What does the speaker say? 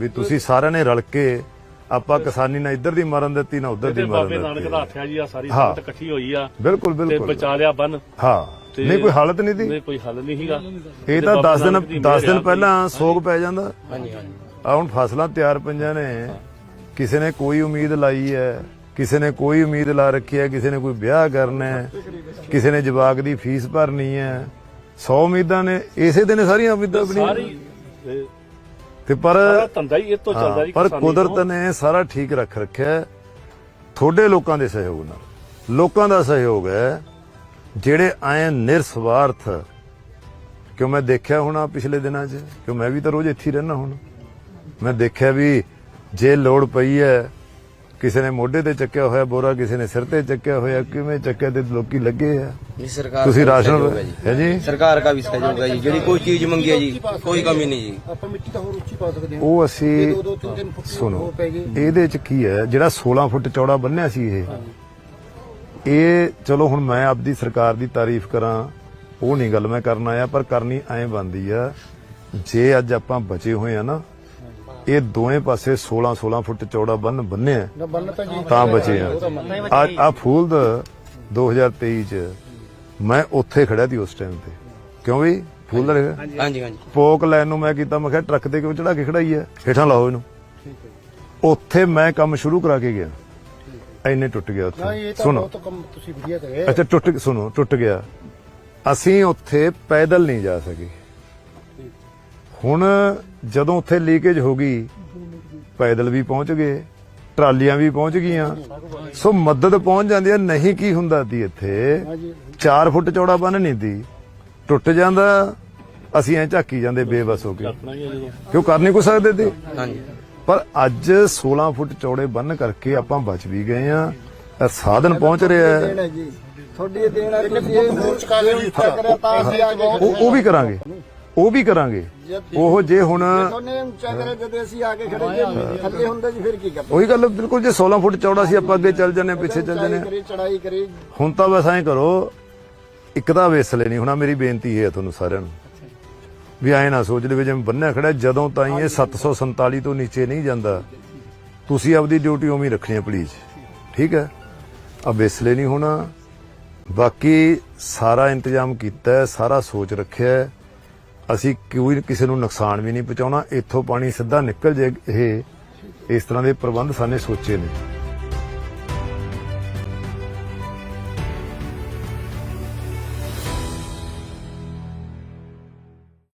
ਵੀ ਤੁਸੀਂ ਸਾਰਿਆਂ ਨੇ ਰਲ ਕੇ ਆਪਾਂ ਕਿਸਾਨੀ ਨਾ ਇੱਧਰ ਦੀ ਮਰਨ ਦਿੱਤੀ ਨਾ ਉੱਧਰ ਦੀ ਤੇ ਮਰਨ ਬਾਬੇ ਨਾਨਕ ਦਿੱਤੀ। ਦਾ ਆਖਿਆ ਜੀ ਆ ਸਾਰੀ ਹਾਂ। ਸੰਗਤ ਇਕੱਠੀ ਹੋਈ ਆ ਬਿਲਕੁਲ ਤੇ ਬਿਲਕੁਲ ਬਚਾ ਲਿਆ ਬੰਨ। ਹਾਂ। ਤੇ- ਨਹੀਂ ਕੋਈ ਹਾਲਤ ਨਹੀਂ ਦੀ ਨਹੀਂ ਕੋਈ ਹੱਲ ਨਹੀਂ ਸੀਗਾ। ਇਹ ਤਾਂ 10 ਦਿਨ 10 ਦਿਨ ਪਹਿਲਾਂ ਸੋਗ ਪੈ ਜਾਂਦਾ। ਹਾਂਜੀ ਹਾਂਜੀ। ਆ ਹੁਣ ਫਸਲਾਂ ਤਿਆਰ ਪਈਆਂ ਨੇ। ਕਿਸੇ ਨੇ ਕੋਈ ਉਮੀਦ ਲਾਈ ਹੈ। ਕਿਸੇ ਨੇ ਕੋਈ ਉਮੀਦ ਲਾ ਰੱਖੀ ਹੈ ਕਿਸੇ ਨੇ ਕੋਈ ਵਿਆਹ ਕਰਨਾ ਹੈ ਕਿਸੇ ਨੇ ਜਵਾਕ ਦੀ ਫੀਸ ਭਰਨੀ ਹੈ। 100 ਉਮੀਦਾਂ ਨੇ ਇਸੇ ਦਿਨ ਸਾਰੀਆਂ ਉਮੀਦਾਂ ਬਣੀਆਂ। ਤੇ ਪਰ ਧੰਦਾ ਹੀ ਇਹ ਤੋਂ ਚੱਲਦਾ ਜੀ ਪਰ ਕੁਦਰਤ। ਨੇ ਸਾਰਾ ਠੀਕ ਰੱਖ ਰੱਖਿਆ। ਤੁਹਾਡੇ ਲੋਕਾਂ ਦੇ ਸਹਿਯੋਗ ਨਾਲ। ਲੋਕਾਂ ਦਾ ਸਹਿਯੋਗ ਹੈ ਜਿਹੜੇ ਆਏ ਨਿਰਸਵਾਰਥ। ਕਿਉਂ ਮੈਂ ਦੇਖਿਆ ਹੋਣਾ ਪਿਛਲੇ ਦਿਨਾਂ 'ਚ? ਕਿਉਂ ਮੈਂ ਵੀ ਤਾਂ ਰੋਜ਼ ਇੱਥੇ ਰਹਿਣਾ ਹੁਣ। ਮੈਂ ਦੇਖਿਆ ਵੀ ਜੇ ਲੋੜ ਪਈ ਹੈ ਕਿਸੇ ਨੇ ਮੋਢੇ ਤੇ ਚੱਕਿਆ ਹੋਇਆ ਬੋਰਾ ਕਿਸੇ ਨੇ ਸਿਰ ਤੇ ਚੱਕਿਆ ਹੋਇਆ ਕਿਵੇਂ ਚੱਕਿਆ ਤੇ ਲੋਕੀ ਲੱਗੇ ਆ? ਤੁਸੀਂ ਰਾਸ਼ਨ- ਹੈ ਜੀ। ਸਰਕਾਰ ਦਾ ਵੀ ਸਹਿਯੋਗ ਹੈ ਜੀ ਜਿਹੜੀ ਕੋਈ ਚੀਜ਼ ਮੰਗੀ ਹੈ ਜੀ ਕੋਈ ਕਮੀ ਨਹੀਂ ਜੀ। ਆਪਾਂ ਮਿੱਟੀ ਤਾਂ ਹੋਰ ਉੱਚੀ ਪਾ ਸਕਦੇ ਹਾਂ। ਉਹ ਅਸੀਂ ਸੁਣੋ ਇਹਦੇ ਚ ਕੀ ਹੈ ਜਿਹੜਾ 16 ਫੁੱਟ ਚੌੜਾ ਬੰਨਿਆ ਸੀ ਇਹ ਇਹ ਚਲੋ ਹੁਣ ਮੈਂ ਆਪਦੀ ਸਰਕਾਰ ਦੀ ਤਾਰੀਫ ਕਰਾਂ ਉਹ ਨਹੀਂ ਗੱਲ ਮੈਂ ਕਰਨਾ ਆਇਆ ਪਰ ਕਰਨੀ ਐਂ ਬੰਦੀ ਆ ਜੇ ਅੱਜ ਆਪਾਂ ਬਚੇ ਹੋਏ ਆ ਨਾ ਇਹ ਦੋਵੇਂ ਪਾਸੇ 16 16 ਫੁੱਟ ਚੌੜਾ ਬੰਨ ਬੰਨਿਆ ਤਾਂ ਜੀ ਤਾਂ ਬਚੇ ਆ। ਆ ਆ ਫੂਲ ਦਾ 2023 ਚ ਮੈਂ ਉੱਥੇ ਖੜਿਆ ਸੀ ਉਸ ਟਾਈਮ ਤੇ। ਕਿਉਂ ਵੀ? ਫੂਲ ਦਾ ਹੈਗਾ ਹਾਂਜੀ ਹਾਂਜੀ ਪੋਕ ਲੈਣ ਨੂੰ ਮੈਂ ਕੀਤਾ ਮੈਂ ਕਿਹਾ ਟਰੱਕ ਤੇ ਕਿਉਂ ਚੜਾ ਕੇ ਖੜਾਈ ਹੈ ਹੇਠਾਂ ਲਾਓ ਇਹਨੂੰ। ਉੱਥੇ ਮੈਂ ਕੰਮ ਸ਼ੁਰੂ ਕਰਾ ਕੇ ਗਿਆ। ਐਨੇ ਟੁੱਟ ਗਿਆ ਉੱਥੇ। ਤਾਂ ਸੁਣੋ। ਬਹੁਤ ਕੰਮ ਤੁਸੀਂ ਵਧੀਆ ਕਰੇ। ਅੱਛਾ ਟੁੱਟ ਸੁਣੋ ਟੁੱਟ ਗਿਆ। ਅਸੀਂ ਉੱਥੇ ਪੈਦਲ ਨਹੀਂ ਜਾ ਸਕੇ। ਹੁਣ ਜਦੋਂ ਉੱਥੇ ਲੀਕੇਜ ਹੋ ਗਈ ਪੈਦਲ ਵੀ ਪਹੁੰਚ ਗਏ ਟਰਾਲੀਆਂ ਵੀ ਪਹੁੰਚ ਗਈਆਂ ਸੋ ਮਦਦ ਪਹੁੰਚ ਜਾਂਦੀ ਹੈ ਨਹੀਂ ਕੀ ਹੁੰਦਾ ਸੀ ਇੱਥੇ? ਹਾਂਜੀ। 4 ਫੁੱਟ ਚੌੜਾ ਬੰਨ ਨਹੀਂ ਦੀ ਟੁੱਟ ਜਾਂਦਾ ਅਸੀਂ ਐ ਝਾਕੀ ਜਾਂਦੇ ਬੇਬਸ ਹੋ ਕੇ। ਕਿਉਂ ਕਰ ਨਹੀਂ ਕੁ ਸਕਦੇ ਤੇ ਹਾਂਜੀ। ਪਰ ਅੱਜ 16 ਫੁੱਟ ਚੌੜੇ ਬੰਨ ਕਰਕੇ ਆਪਾਂ ਬਚ ਵੀ ਗਏ ਆ ਇਹ ਸਾਧਨ ਪਹੁੰਚ ਰਿਹਾ ਹੈ। ਤੁਹਾਡੀ ਇਹ ਦੇਣਾ ਤੁਸੀਂ ਇਹ ਉੱਚਾ ਕਰਿਆ ਤਾਂ ਅਸੀਂ ਆ ਗਏ। ਉਹ ਉਹ ਵੀ ਕਰਾਂਗੇ। ਉਹ ਵੀ ਕਰਾਂਗੇ। ਉਹ ਜੇ ਹੁਣ ਤੁਹਾਨੇ ਉੱਚਾ ਕਰਿਆ ਜਦੋਂ ਅਸੀਂ ਆ ਕੇ ਖੜੇ ਜੇ ਥੱਲੇ ਹੁੰਦੇ ਜੀ ਫਿਰ ਕੀ ਕਰਦੇ? ਉਹੀ ਗੱਲ ਬਿਲਕੁਲ ਜੇ 16 ਫੁੱਟ ਚੌੜਾ ਸੀ ਆਪਾਂ ਅੱਗੇ ਚੱਲ ਜਾਂਦੇ ਹਾਂ, ਪਿੱਛੇ ਚੱਲ ਜਾਂਦੇ ਚੜਾਈ ਕਰੇ ਹੁਣ ਤਾਂ ਬਸ ਐਂ ਕਰੋ ਇੱਕ ਤਾਂ ਵੇਸਲੇ ਨਹੀਂ ਹੋਣਾ ਮੇਰੀ ਬੇਨਤੀ ਇਹ ਹੈ ਤੁਹਾਨੂੰ ਸਾਰਿਆਂ ਨੂੰ। ਵੀ ਐਂ ਨਾ ਸੋਚ ਲਵੇ ਜਿਵੇਂ ਬੰਨਿਆ ਖੜਾ ਜਦੋਂ ਤਾਈਂ ਇਹ 747 ਤੋਂ ਨੀਚੇ ਨਹੀਂ ਜਾਂਦਾ ਤੁਸੀਂ ਆਪਦੀ ਡਿਊਟੀ ਉਵੇਂ ਹੀ ਰੱਖਣੀ ਹੈ ਪਲੀਜ਼ ਠੀਕ ਹੈ? ਆ ਵੇਸਲੇ ਨਹੀਂ ਹੋਣਾ। ਬਾਕੀ ਸਾਰਾ ਇੰਤਜ਼ਾਮ ਕੀਤਾ ਹੈ ਸਾਰਾ ਸੋਚ ਰੱਖਿਆ ਹੈ। ਅਸੀਂ ਕੋਈ ਕਿਸੇ ਨੂੰ ਨੁਕਸਾਨ ਵੀ ਨਹੀਂ ਪਹੁੰਚਾਉਣਾ, ਇੱਥੋਂ ਪਾਣੀ ਸਿੱਧਾ ਨਿਕਲ ਜੇ ਇਹ ਇਸ ਤਰ੍ਹਾਂ ਦੇ ਪ੍ਰਬੰਧ ਸਾਨੇ ਸੋਚੇ ਨੇ।